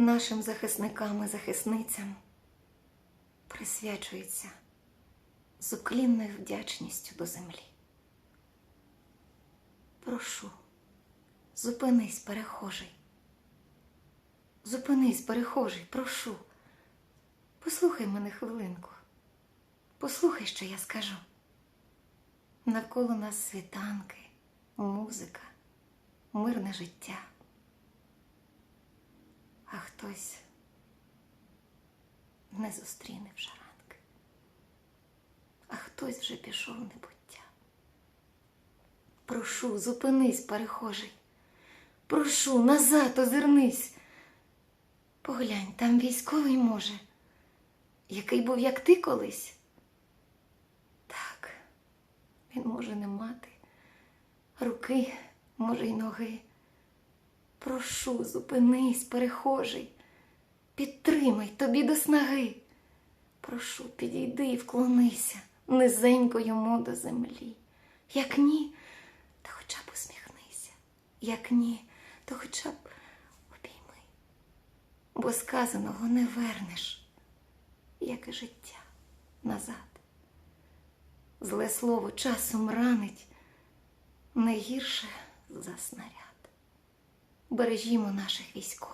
нашим захисникам і захисницям присвячується з уклінною вдячністю до землі. Прошу, зупинись, перехожий. Зупинись, перехожий, прошу. Послухай мене хвилинку. Послухай, що я скажу. Навколо нас світанки, музика, мирне життя. А хтось не зустріне вже ранки, а хтось вже пішов в небуття. Прошу, зупинись, перехожий. Прошу, назад озирнись. Поглянь, там військовий може, який був як ти колись. Так, він може не мати руки, може й ноги. Прошу, зупинись, перехожий, підтримай тобі до снаги. Прошу, підійди і вклонися низенько йому до землі. Як ні, то хоча б усміхнися. Як ні, то хоча б обійми. Бо сказаного не вернеш, як і життя назад. Зле слово часом ранить не гірше за снаряд. Бережімо наших військових.